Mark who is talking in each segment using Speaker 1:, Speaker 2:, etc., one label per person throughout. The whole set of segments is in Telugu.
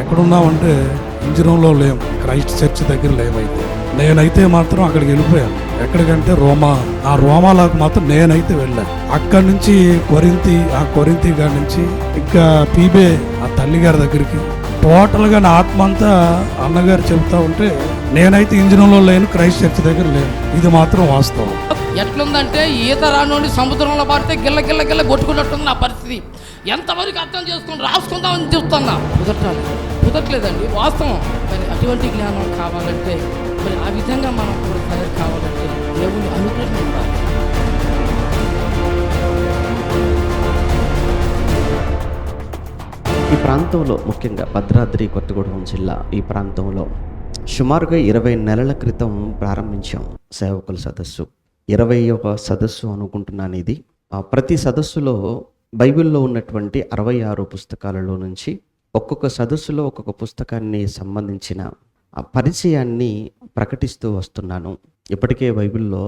Speaker 1: ఎక్కడున్నామంటే ఇంజనంలో లేం. క్రైస్ట్ చర్చ్ దగ్గర లేమైతే నేనైతే మాత్రం అక్కడికి వెళ్ళిపోయాను. ఎక్కడికంటే రోమా. ఆ రోమాలకు మాత్రం నేనైతే వెళ్ళాను. అక్కడి నుంచి కొరింతి ఆ కొరింతి గారి నుంచి ఇంకా పీబే ఆ తల్లి గారి దగ్గరికి. టోటల్గా నా ఆత్మ అంతా అన్నగారు చెబుతా ఉంటే నేనైతే ఇంజనంలో లేను క్రైస్ట్ చర్చ్ దగ్గర లేను. ఇది మాత్రం వాస్తవం.
Speaker 2: ఎట్లుందంటే ఈత రానుండి సముద్రంలో పడితే గిల్ల గిల్ల గిల్ల కొట్టుకున్నట్టుంది నా పరిస్థితి. ఎంతవరకు అర్థం చేసుకుని రాసుకుందామని చెప్తున్నా. కుదరట్లేదు కుదరట్లేదండి. వాస్తవం. కానీ అటువంటి జ్ఞానం కావాలంటే మరి ఆ విధంగా మనం కూడా తయారు కావాలంటే దేవుని అనుగ్రహం ఇవ్వాలి
Speaker 3: ఈ ప్రాంతంలో ముఖ్యంగా భద్రాద్రి కొత్తగూడెం జిల్లా ఈ ప్రాంతంలో సుమారుగా ఇరవై నెలల క్రితం ప్రారంభించాం సేవకుల సదస్సు. ఇరవై ఒక సదస్సు అనుకుంటున్నాను ఇది. ప్రతి సదస్సులో బైబిల్లో ఉన్నటువంటి అరవై ఆరు పుస్తకాలలో నుంచి ఒక్కొక్క సదస్సులో ఒక్కొక్క పుస్తకాన్ని సంబంధించిన ఆ పరిచయాన్ని ప్రకటిస్తూ వస్తున్నాను. ఇప్పటికే బైబిల్లో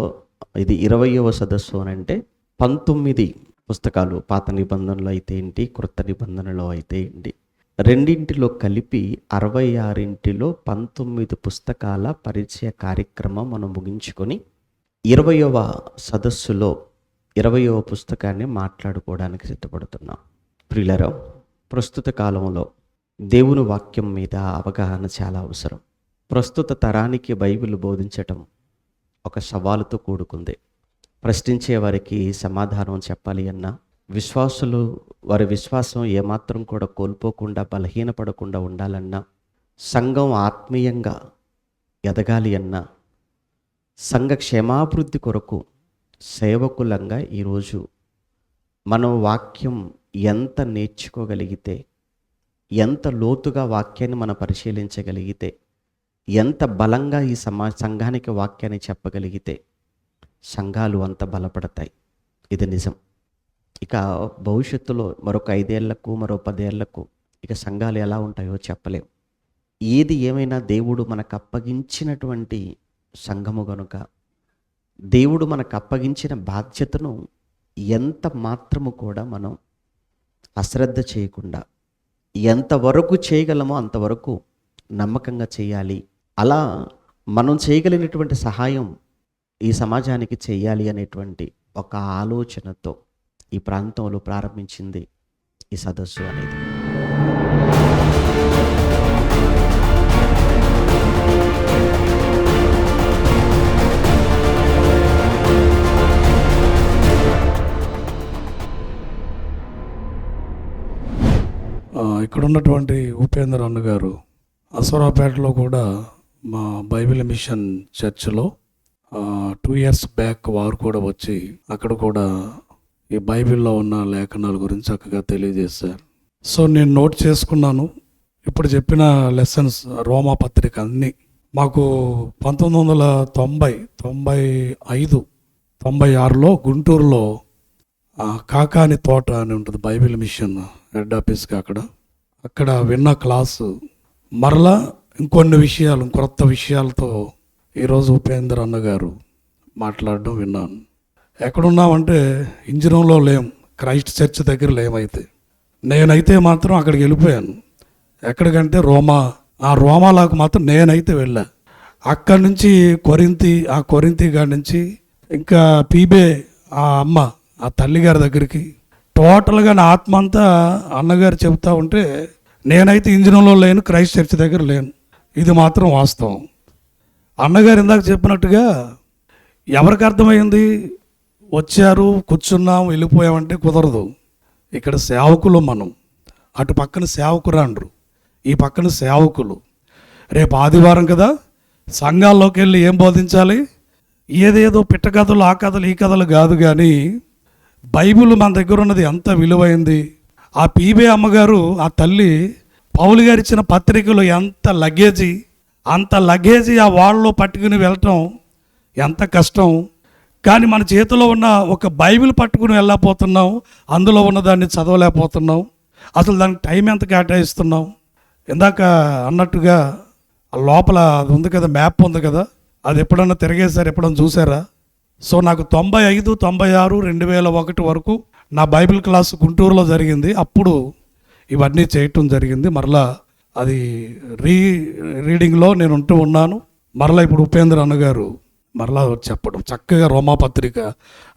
Speaker 3: ఇది ఇరవయవ సదస్సు అని అంటే పంతొమ్మిది పుస్తకాలు పాత నిబంధనలు అయితే ఏంటి క్రొత్త నిబంధనలో అయితే ఏంటి. రెండింటిలో కలిపి అరవై ఆరింటిలో పంతొమ్మిది పుస్తకాల పరిచయ కార్యక్రమం మనం ముగించుకొని ఇరవయవ సదస్సులో ఇరవయవ పుస్తకాన్ని మాట్లాడుకోవడానికి సిద్ధపడుతున్నాం. ప్రియులరా ప్రస్తుత కాలంలో దేవుని వాక్యం మీద అవగాహన చాలా అవసరం. ప్రస్తుత తరానికి బైబిల్ బోధించటం ఒక సవాలుతో కూడుకుంది. ప్రశ్నించే వారికి సమాధానం చెప్పాలి అన్నా విశ్వాసులు వారి విశ్వాసం ఏమాత్రం కూడా కోల్పోకుండా బలహీనపడకుండా ఉండాలన్నా సంఘం ఆత్మీయంగా ఎదగాలి అన్నా సంఘ క్షేమాభివృద్ధి కొరకు సేవకులంగా ఈరోజు మనం వాక్యం ఎంత నేర్చుకోగలిగితే ఎంత లోతుగా వాక్యాన్ని మనం పరిశీలించగలిగితే ఎంత బలంగా ఈ సమా సంఘానికి వాక్యాన్ని చెప్పగలిగితే సంఘాలు అంత బలపడతాయి. ఇది నిజం. ఇక భవిష్యత్తులో మరొక ఐదేళ్ళకు మరో పదేళ్ళకు ఇక సంఘాలు ఎలా ఉంటాయో చెప్పలేం. ఏది ఏమైనా దేవుడు మనకు అప్పగించినటువంటి సంఘము గనుక దేవుడు మనకు అప్పగించిన బాధ్యతను ఎంత మాత్రము కూడా మనం అశ్రద్ధ చేయకుండా ఎంతవరకు చేయగలమో అంతవరకు నమ్మకంగా చేయాలి. అలా మనం చేయగలిగినటువంటి సహాయం ఈ సమాజానికి చేయాలి అనేటువంటి ఒక ఆలోచనతో ఈ ప్రాంతంలో ప్రారంభించింది ఈ సదస్సు అనేది.
Speaker 1: ఇక్కడ ఉన్నటువంటి ఉపేంద్ర అన్న గారు అసరాపేటలో కూడా మా బైబిల్ మిషన్ చర్చ్లో టూ ఇయర్స్ బ్యాక్ వారు కూడా వచ్చి అక్కడ కూడా ఈ బైబిల్లో ఉన్న లేఖనాల గురించి చక్కగా తెలియజేశారు. సో నేను నోట్ చేసుకున్నాను. ఇప్పుడు చెప్పిన లెసన్స్ రోమా పత్రిక అన్నీ. మాకు పంతొమ్మిది వందల తొంభై తొంభై ఐదు తొంభై ఆరులో గుంటూరులో కాకాని తోట అని ఉంటుంది బైబిల్ మిషన్ హెడ్ ఆఫీస్కి అక్కడ. అక్కడ విన్న క్లాసు. మరలా ఇంకొన్ని విషయాలు కొత్త విషయాలతో ఈరోజు ఉపేంద్ర అన్న గారు మాట్లాడడం విన్నాను. ఎక్కడున్నామంటే ఇంజనంలో లేం క్రైస్ట్ చర్చ్ దగ్గర లేమైతే. నేనైతే మాత్రం అక్కడికి వెళ్ళిపోయాను. ఎక్కడికంటే రోమా ఆ రోమాలకు మాత్రం నేనైతే వెళ్ళా. అక్కడి నుంచి కొరింతి ఆ కొరింతి గారి నుంచి ఇంకా పీబే ఆ అమ్మ ఆ తల్లి గారి దగ్గరికి టోటల్గా నా ఆత్మ అంతా అన్నగారు చెబుతా ఉంటే నేనైతే ఇంజనంలో లేను క్రైస్ట్ చర్చ్ దగ్గర లేను. ఇది మాత్రం వాస్తవం. అన్నగారు ఇందాక చెప్పినట్టుగా ఎవరికి అర్థమైంది? వచ్చారు కూర్చున్నాం వెళ్ళిపోయామంటే కుదరదు. ఇక్కడ సేవకులు మనం. అటు పక్కన సేవకురాండ్రు ఈ పక్కన సేవకులు. రేపు ఆదివారం కదా సంఘాల్లోకి వెళ్ళి ఏం బోధించాలి? ఏదేదో పిట్ట కథలు ఆ కథలు ఈ కథలు కాదు కానీ బైబిల్ మన దగ్గర ఉన్నది ఎంత విలువైంది. ఆ పీబే అమ్మగారు ఆ తల్లి పౌలు గారు ఇచ్చిన పత్రికలు ఎంత లగేజీ అంత లగేజీ ఆ వాళ్ళలో పట్టుకుని వెళ్ళటం ఎంత కష్టం. కానీ మన చేతిలో ఉన్న ఒక బైబిల్ పట్టుకుని వెళ్ళకపోతున్నాం అందులో ఉన్న దాన్ని చదవలేకపోతున్నాం. అసలు దానికి టైం ఎంత కేటాయిస్తున్నాం. ఇందాక అన్నట్టుగా లోపల అది ఉంది కదా మ్యాప్ ఉంది కదా అది ఎప్పుడన్నా తిరిగేసారు ఎప్పుడన్నా చూసారా? సో నాకు తొంభై ఐదు తొంభై ఆరు రెండు వేల ఒకటి వరకు నా బైబిల్ క్లాస్ గుంటూరులో జరిగింది. అప్పుడు ఇవన్నీ చేయటం జరిగింది. మరలా అది రీ రీడింగ్లో నేను ఉంటూ ఉన్నాను. మరలా ఇప్పుడు ఉపేంద్ర అన్నగారు మరలా చెప్పడం చక్కగా రోమాపత్రిక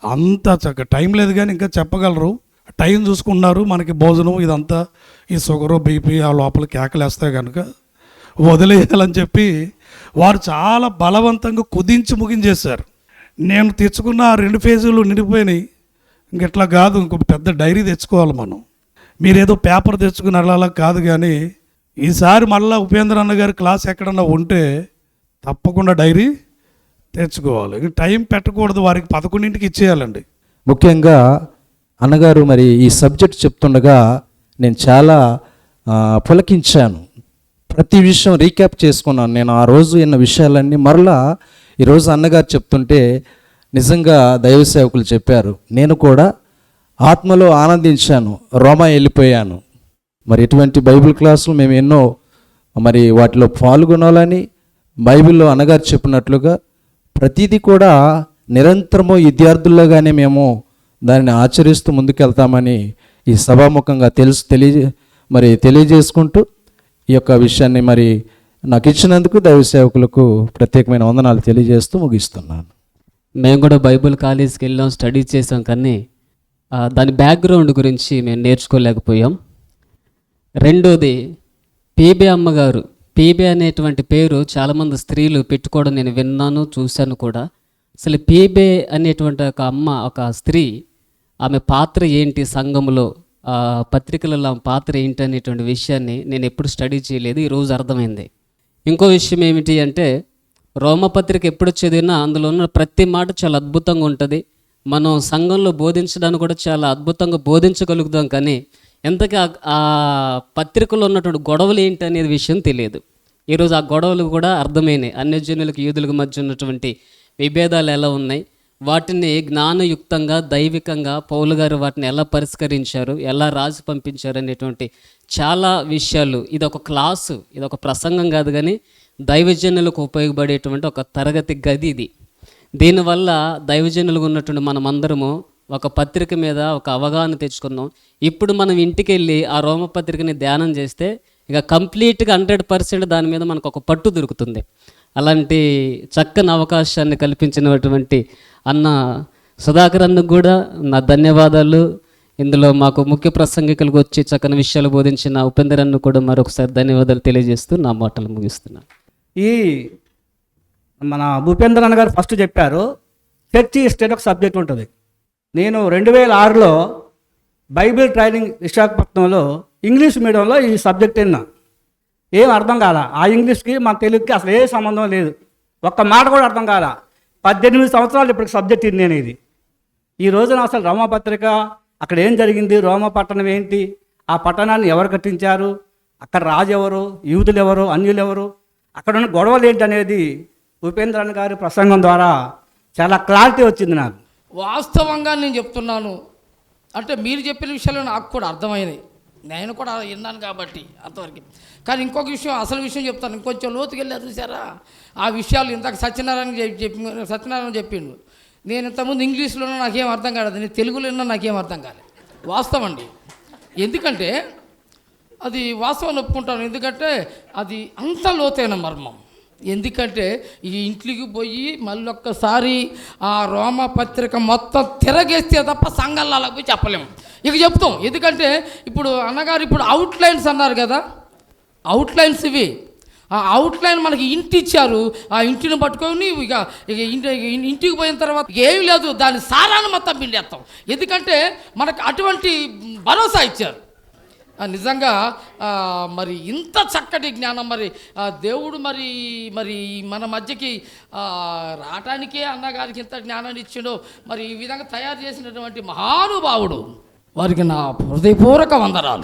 Speaker 1: అంత చక్క టైం లేదు కానీ ఇంకా చెప్పగలరు. టైం చూసుకున్నారు మనకి భోజనం ఇదంతా ఈ షుగరు బీపీ ఆ లోపల కేకలేస్తే కనుక వదిలేయాలని చెప్పి వారు చాలా బలవంతంగా కుదించి ముగించేశారు. నేను తెచ్చుకున్న ఆ రెండు పేజీలు నిండిపోయినాయి. ఇంక ఇట్లా కాదు ఇంకో పెద్ద డైరీ తెచ్చుకోవాలి మనం. మీరేదో పేపర్ తెచ్చుకుని అలా కాదు కానీ ఈసారి మళ్ళీ ఉపేంద్ర అన్న గారి క్లాస్ ఎక్కడన్నా ఉంటే తప్పకుండా డైరీ తెచ్చుకోవాలి. టైం పెట్టకూడదు వారికి పదకొండింటికి ఇచ్చేయాలండి.
Speaker 4: ముఖ్యంగా అన్నగారు మరి ఈ సబ్జెక్ట్ చెప్తుండగా నేను చాలా పులకించాను. ప్రతి విషయం రీక్యాప్ చేసుకున్నాను. నేను ఆ రోజు విన్న విషయాలన్నీ మరలా ఈరోజు అన్నగారు చెప్తుంటే నిజంగా దైవ సేవకులు చెప్పారు నేను కూడా ఆత్మలో ఆనందించాను రోమా వెళ్ళిపోయాను. మరి ఇటువంటి బైబిల్ క్లాసులు మేము ఎన్నో మరి వాటిలో పాల్గొనాలని బైబిల్లో అన్నగారు చెప్పినట్లుగా ప్రతిదీ కూడా నిరంతరము విద్యార్థుల్లోగానే మేము దానిని ఆచరిస్తూ ముందుకెళ్తామని ఈ సభాముఖంగా తెలుసు తెలియ మరి తెలియజేసుకుంటూ ఈ యొక్క విషయాన్ని మరి నాకు ఇచ్చినందుకు దైవ సేవకులకు ప్రత్యేకమైన వందనాలు తెలియజేస్తూ ముగిస్తున్నాను.
Speaker 5: మేము కూడా బైబిల్ కాలేజీకి వెళ్ళాం స్టడీ చేసాం కానీ దాని బ్యాక్గ్రౌండ్ గురించి మేము నేర్చుకోలేకపోయాం. రెండోది పీబే అమ్మగారు. పీబే అనేటువంటి పేరు చాలామంది స్త్రీలు పెట్టుకోవడం నేను విన్నాను చూశాను కూడా. అసలు పీబే అనేటువంటి ఒక అమ్మ ఒక స్త్రీ ఆమె పాత్ర ఏంటి సంఘంలో పత్రికలలో ఆమె పాత్ర ఏంటి అనేటువంటి విషయాన్ని నేను ఎప్పుడు స్టడీ చేయలేదు ఈరోజు అర్థమైంది. ఇంకో విషయం ఏమిటి అంటే రోమపత్రిక ఎప్పుడు చదివినా అందులో ఉన్న ప్రతి మాట చాలా అద్భుతంగా ఉంటుంది. మనం సంఘంలో బోధించడానికి కూడా చాలా అద్భుతంగా బోధించగలుగుతాం కానీ ఎంతకీ ఆ- పత్రికలో ఉన్నటువంటి గొడవలు ఏంటి అనేది విషయం తెలియదు. ఈరోజు ఆ గొడవలు కూడా అర్థమైనాయి. అన్యజనులకు యూదులకు మధ్య ఉన్నటువంటి విభేదాలు ఎలా ఉన్నాయి? వాటిని జ్ఞానయుక్తంగా దైవికంగా పౌలు గారు వాటిని ఎలా పరిష్కరించారు ఎలా రాజు పంపించారు అనేటువంటి చాలా విషయాలు. ఇది ఒక క్లాసు ఇది ఒక ప్రసంగం కాదు కానీ దైవజనులకు ఉపయోగపడేటువంటి ఒక తరగతి గది ఇది. దీనివల్ల దైవజనులకు ఉన్నటువంటి మనమందరము ఒక పత్రిక మీద ఒక అవగాహన తెచ్చుకుందాం. ఇప్పుడు మనం ఇంటికి వెళ్ళి ఆ రోమ పత్రికని ధ్యానం చేస్తే ఇక కంప్లీట్గా హండ్రెడ్ పర్సెంట్ దాని మీద మనకు ఒక పట్టు దొరుకుతుంది. అలాంటి చక్కని అవకాశాన్ని కల్పించినటువంటి అన్న సుధాకర్ అన్నకు కూడా నా ధన్యవాదాలు. ఇందులో మాకు ముఖ్య ప్రసంగికులకు వచ్చి చక్కని విషయాలు బోధించిన ఉపేందర్ అన్ను కూడా మరొకసారి ధన్యవాదాలు తెలియజేస్తూ నా మాటలు ముగిస్తున్నాను
Speaker 6: ఈ మన భూపేంద్ర అన్న గారు ఫస్ట్ చెప్పారు చర్చి స్టేట్ ఒక సబ్జెక్ట్ ఉంటుంది. నేను రెండు వేల ఆరులో బైబిల్ ట్రైనింగ్ విశాఖపట్నంలో ఇంగ్లీష్ మీడియంలో ఈ సబ్జెక్ట్ విన్నా. ఏం అర్థం కాల? ఆ ఇంగ్లీష్కి మన తెలుగుకి అసలు ఏ సంబంధం లేదు. ఒక్క మాట కూడా అర్థం కాల? పద్దెనిమిది సంవత్సరాలు ఇప్పటికి సబ్జెక్ట్ నేను ఇది. ఈ రోజున అసలు రోమపత్రిక అక్కడ ఏం జరిగింది రోమ పట్టణం ఏంటి ఆ పట్టణాన్ని ఎవరు కట్టించారు అక్కడ రాజు ఎవరు యూదులు ఎవరు అన్యులు ఎవరు అక్కడ ఉన్న గొడవలు ఏంటి అనేది ఉపేంద్రన్ గారి ప్రసంగం ద్వారా చాలా క్లారిటీ వచ్చింది నాకు.
Speaker 2: వాస్తవంగా నేను చెప్తున్నాను. అంటే మీరు చెప్పిన విషయాలు నాకు కూడా అర్థమైనాయి. నేను కూడా విన్నాను కాబట్టి అంతవరకు. కానీ ఇంకొక విషయం అసలు విషయం చెప్తాను. ఇంకొంచెం లోతుకి వెళ్ళారు చూసారా? ఆ విషయాలు ఇందాక సత్యనారాయణ చెప్పి చెప్పి సత్యనారాయణ చెప్పిండు. నేను ఇంతకుముందు ఇంగ్లీష్లోనూ నాకేం అర్థం కాలేదు. నేను తెలుగులో విన్నా నాకేం అర్థం కాలేదు. వాస్తవం అండి. ఎందుకంటే అది వాస్తవం ఒప్పుకుంటాను. ఎందుకంటే అది అంత లోతైన మర్మం. ఎందుకంటే ఈ ఇంట్లోకి పోయి మళ్ళీ ఒక్కసారి ఆ రోమ పత్రిక మొత్తం తిరగేస్తే తప్ప సంఘాలలో పోయి చెప్పలేము ఇక చెప్తాం. ఎందుకంటే ఇప్పుడు అన్నగారు ఇప్పుడు అవుట్లైన్స్ అన్నారు కదా. అవుట్లైన్స్ ఇవి. ఆ అవుట్లైన్ మనకి ఇంటి ఇచ్చారు. ఆ ఇంటిని పట్టుకొని ఇక ఇక ఇంటి ఇంటికి పోయిన తర్వాత ఏమి లేదు. దాని సారాన్ని మొత్తం పిండేస్తాం. ఎందుకంటే మనకు అటువంటి భరోసా ఇచ్చారు. నిజంగా మరి ఇంత చక్కటి జ్ఞానం మరి దేవుడు మరి మరి మన మధ్యకి రావటానికే అన్నగారికి ఇంత జ్ఞానాన్ని ఇచ్చిండో మరి ఈ విధంగా తయారు చేసినటువంటి మహానుభావుడు. వారికి నా హృదయపూర్వక వందనాలు.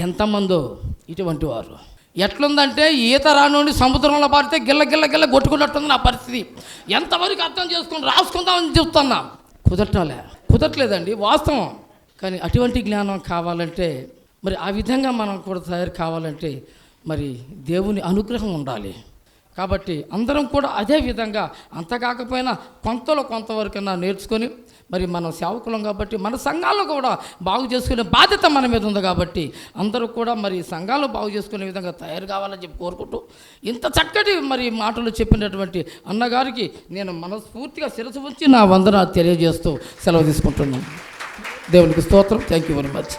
Speaker 2: ఎంతమందో ఇటువంటి వారు. ఎట్లుందంటే ఈత రానుండి సముద్రంలో పారితే గిల్ల గిల్ల గిల్ల కొట్టుకున్నట్టుంది నా పరిస్థితి. ఎంతవరకు అర్థం చేసుకుని రాసుకుందామని చెప్తున్నా. కుదరటలే. కుదరట్లేదండి వాస్తవం. కానీ అటువంటి జ్ఞానం కావాలంటే మరి ఆ విధంగా మనం కూడా తయారు కావాలంటే మరి దేవుని అనుగ్రహం ఉండాలి. కాబట్టి అందరం కూడా అదే విధంగా అంత కాకపోయినా కొంతలో కొంతవరకైనా నేర్చుకొని మరి మనం సేవకులం కాబట్టి మన సంఘాలు కూడా బాగు చేసుకునే బాధ్యత మన మీద ఉంది కాబట్టి అందరూ కూడా మరి సంఘాలు బాగు చేసుకునే విధంగా తయారు కావాలని చెప్పి కోరుకుంటూ ఇంత చక్కటి మరి మాటలు చెప్పినటువంటి అన్నగారికి నేను మనస్ఫూర్తిగా శిరసు ఉంచి నా వందన తెలియజేస్తూ సెలవు తీసుకుంటున్నాను. దేవునికి స్తోత్రం. Thank you very much